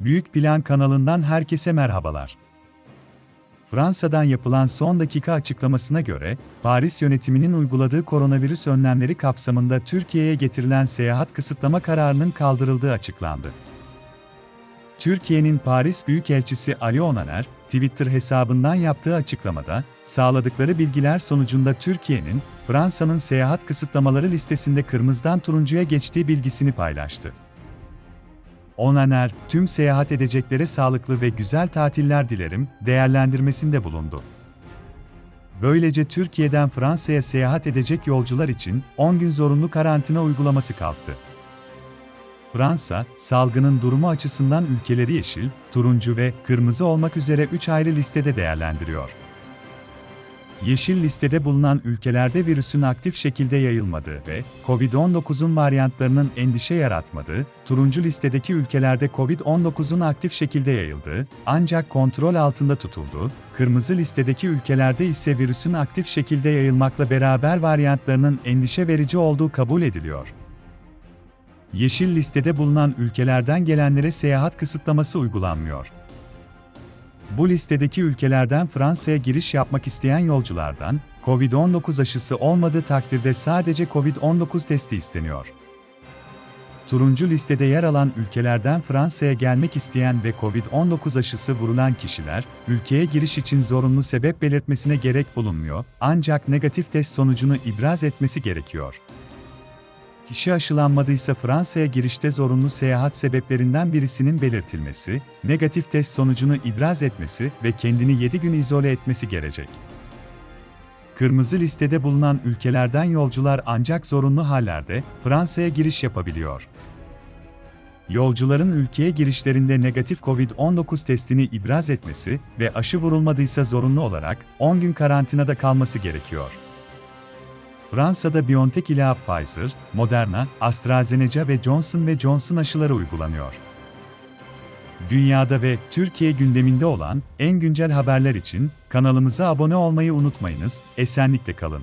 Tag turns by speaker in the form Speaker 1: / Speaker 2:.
Speaker 1: Büyük Plan kanalından herkese merhabalar. Fransa'dan yapılan son dakika açıklamasına göre, Paris yönetiminin uyguladığı koronavirüs önlemleri kapsamında Türkiye'ye getirilen seyahat kısıtlama kararının kaldırıldığı açıklandı. Türkiye'nin Paris Büyükelçisi Ali Onaner, Twitter hesabından yaptığı açıklamada, sağladıkları bilgiler sonucunda Türkiye'nin, Fransa'nın seyahat kısıtlamaları listesinde kırmızıdan turuncuya geçtiği bilgisini paylaştı. Onaner, tüm seyahat edeceklere sağlıklı ve güzel tatiller dilerim, değerlendirmesinde bulundu. Böylece Türkiye'den Fransa'ya seyahat edecek yolcular için 10 gün zorunlu karantina uygulaması kalktı. Fransa, salgının durumu açısından ülkeleri yeşil, turuncu ve kırmızı olmak üzere 3 ayrı listede değerlendiriyor. Yeşil listede bulunan ülkelerde virüsün aktif şekilde yayılmadığı ve COVID-19'un varyantlarının endişe yaratmadığı, turuncu listedeki ülkelerde COVID-19'un aktif şekilde yayıldığı, ancak kontrol altında tutulduğu, kırmızı listedeki ülkelerde ise virüsün aktif şekilde yayılmakla beraber varyantlarının endişe verici olduğu kabul ediliyor. Yeşil listede bulunan ülkelerden gelenlere seyahat kısıtlaması uygulanmıyor. Bu listedeki ülkelerden Fransa'ya giriş yapmak isteyen yolculardan, COVID-19 aşısı olmadığı takdirde sadece COVID-19 testi isteniyor. Turuncu listede yer alan ülkelerden Fransa'ya gelmek isteyen ve COVID-19 aşısı vurulan kişiler, ülkeye giriş için zorunlu sebep belirtmesine gerek bulunmuyor, ancak negatif test sonucunu ibraz etmesi gerekiyor. Kişi aşılanmadıysa Fransa'ya girişte zorunlu seyahat sebeplerinden birisinin belirtilmesi, negatif test sonucunu ibraz etmesi ve kendini 7 gün izole etmesi gerekecek. Kırmızı listede bulunan ülkelerden yolcular ancak zorunlu hallerde Fransa'ya giriş yapabiliyor. Yolcuların ülkeye girişlerinde negatif COVID-19 testini ibraz etmesi ve aşı vurulmadıysa zorunlu olarak 10 gün karantinada kalması gerekiyor. Fransa'da BioNTech ile Pfizer, Moderna, AstraZeneca ve Johnson Johnson aşıları uygulanıyor. Dünyada ve Türkiye gündeminde olan en güncel haberler için kanalımıza abone olmayı unutmayınız. Esenlikle kalın.